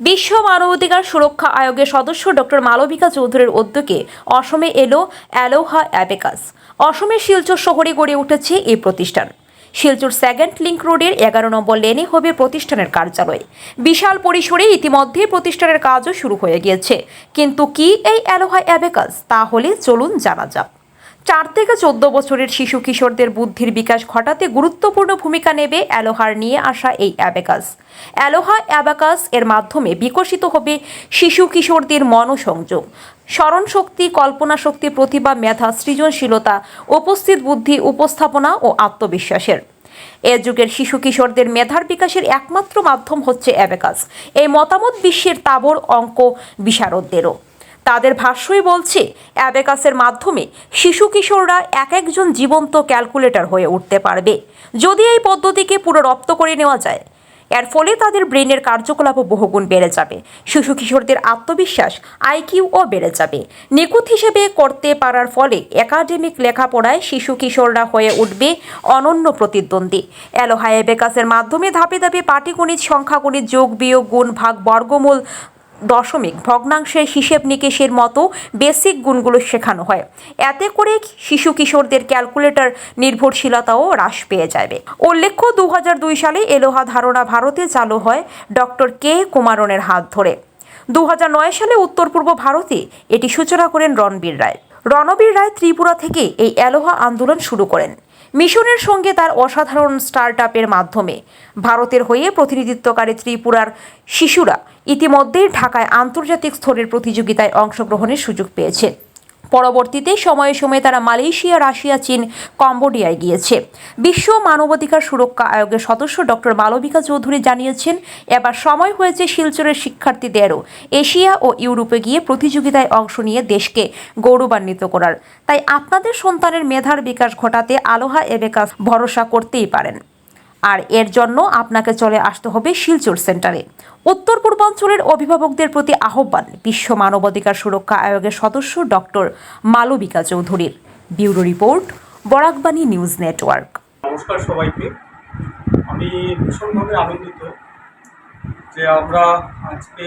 বিশ্ব মানবাধিকার সুরক্ষা আয়োগের সদস্য ডক্টর মালবিকা চৌধুরীর উদ্যোগে অসমে এলো অ্যালোহা অ্যাবেকাস। অসমের শিলচর শহরে গড়ে উঠেছে এই প্রতিষ্ঠান। শিলচর সেকেন্ড লিঙ্ক রোডের এগারো নম্বর লেনে হবে প্রতিষ্ঠানের কার্যালয়। বিশাল পরিসরে ইতিমধ্যে প্রতিষ্ঠানের কাজও শুরু হয়ে গিয়েছে। কিন্তু কি এই অ্যালোহা অ্যাবেকাস? তাহলে চলুন জানা যাক। চার থেকে চোদ্দ বছরের শিশু কিশোরদের বুদ্ধির বিকাশ ঘটাতে গুরুত্বপূর্ণ ভূমিকা নেবে অ্যালোহার নিয়ে আসা এই অ্যাবেকাস। অ্যালোহা অ্যাবাকাস এর মাধ্যমে বিকশিত হবে শিশু কিশোরদের মনোসংযোগ। স্মরণ শক্তি, কল্পনা শক্তি, প্রতিভা, মেধা, সৃজনশীলতা, উপস্থিত বুদ্ধি, উপস্থাপনা ও আত্মবিশ্বাসের। এ যুগের শিশু কিশোরদের মেধার বিকাশের একমাত্র মাধ্যম হচ্ছে অ্যাবেকাস। এই মতামত বিশ্বের তাবর অঙ্ক বিশারদদেরও তাদের ভাষ্যই বলছে, অ্যাবেকাসের মাধ্যমে শিশু কিশোররা এক একজন জীবন্ত ক্যালকুলেটর হয়ে উঠতে পারবে। যদি এই পদ্ধতিকে পুরো রপ্ত করে নেওয়া যায়, এর ফলে তাদের ব্রেনের কার্যকলাপও বহুগুণ বেড়ে যাবে। শিশু কিশোরদের আত্মবিশ্বাস আইকিউও বেড়ে যাবে। নিখুঁত হিসেবে করতে পারার ফলে একাডেমিক লেখাপড়ায় শিশু কিশোররা হয়ে উঠবে অনন্য প্রতিদ্বন্দ্বী। অ্যালোহায় বেকাসের মাধ্যমে ধাপে ধাপে পাটিগণিত, সংখ্যাগণিত, যোগ বিয়োগ, গুণ, ভাগ, বর্গমূল দশমিক। ভগ্নাংশের হিসেব নিকেশের মতো বেসিক গুণগুলো শেখানো হয়। এতে করে শিশু কিশোরদের ক্যালকুলেটর নির্ভরশীলতাও হ্রাস পেয়ে যাবে। উল্লেখ্য দু হাজার দুই সালে এলোহা ধারণা ভারতে চালু হয় ডক্টর কে কুমারনের হাত ধরে। দু হাজার নয় সালে উত্তর পূর্ব ভারতে এটি সূচনা করেন রণবীর রায়। রণবীর রায় ত্রিপুরা থেকে এই অ্যালোহা আন্দোলন শুরু করেন। মিশনের সঙ্গে তার অসাধারণ স্টার্ট আপের মাধ্যমে। ভারতের হয়ে প্রতিনিধিত্বকারী ত্রিপুরার শিশুরা ইতিমধ্যেই ঢাকায় আন্তর্জাতিক স্তরের প্রতিযোগিতায় অংশগ্রহণের সুযোগ পেয়েছে। পরবর্তীতে সময়ে সময়ে তারা মালয়েশিয়া, রাশিয়া, চীন, কম্বোডিয়ায় গিয়েছে। বিশ্ব মানবাধিকার সুরক্ষা আয়োগের সদস্য ডক্টর মালবিকা চৌধুরী জানিয়েছেন, এবার সময় হয়েছে শিলচরের শিক্ষার্থীদেরও এশিয়া ও ইউরোপে গিয়ে প্রতিযোগিতায় অংশ নিয়ে দেশকে গৌরবান্বিত করার। তাই আপনাদের সন্তানের মেধার বিকাশ ঘটাতে আলোহা এবেকাস ভরসা করতেই পারেন। আর এর জন্য আপনাকে চলে আসতে হবে শিলচর সেন্টারে। উত্তর পূর্বাঞ্চলের অভিভাবকদের প্রতি আহ্বান, বিশ্ব মানবাধিকার সুরক্ষা আয়োগের সদস্য ডক্টর মালবিকা চৌধুরীর। Bureau report, Barakbani news network. নমস্কার সবাইকে। আমি ভীষণভাবে আনন্দিত যে আমরা আজকে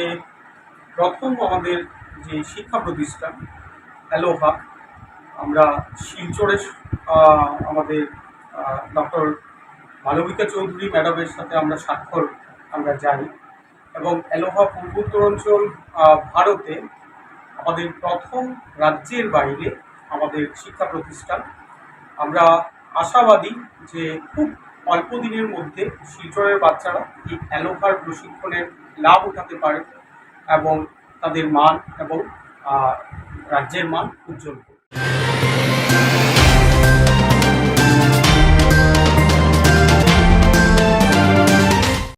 প্রথম আমাদের যে শিক্ষা প্রতিষ্ঠান, অ্যালোহা, আমরা শিলচরে আমাদের ডক্টর মালবিকা চৌধুরী ম্যাডামের সাথে আমরা স্বাক্ষর আমরা যাই এবং অ্যালোহা পূর্বোত্তরাঞ্চল ভারতে আমাদের প্রথম রাজ্যের বাইরে আমাদের শিক্ষা প্রতিষ্ঠান। আমরা আশাবাদী যে খুব অল্প দিনের মধ্যে শিলচরের বাচ্চারা এই অ্যালোভার প্রশিক্ষণের লাভ উঠাতে পারে এবং তাদের মান এবং রাজ্যের মান উজ্জ্বল করবে।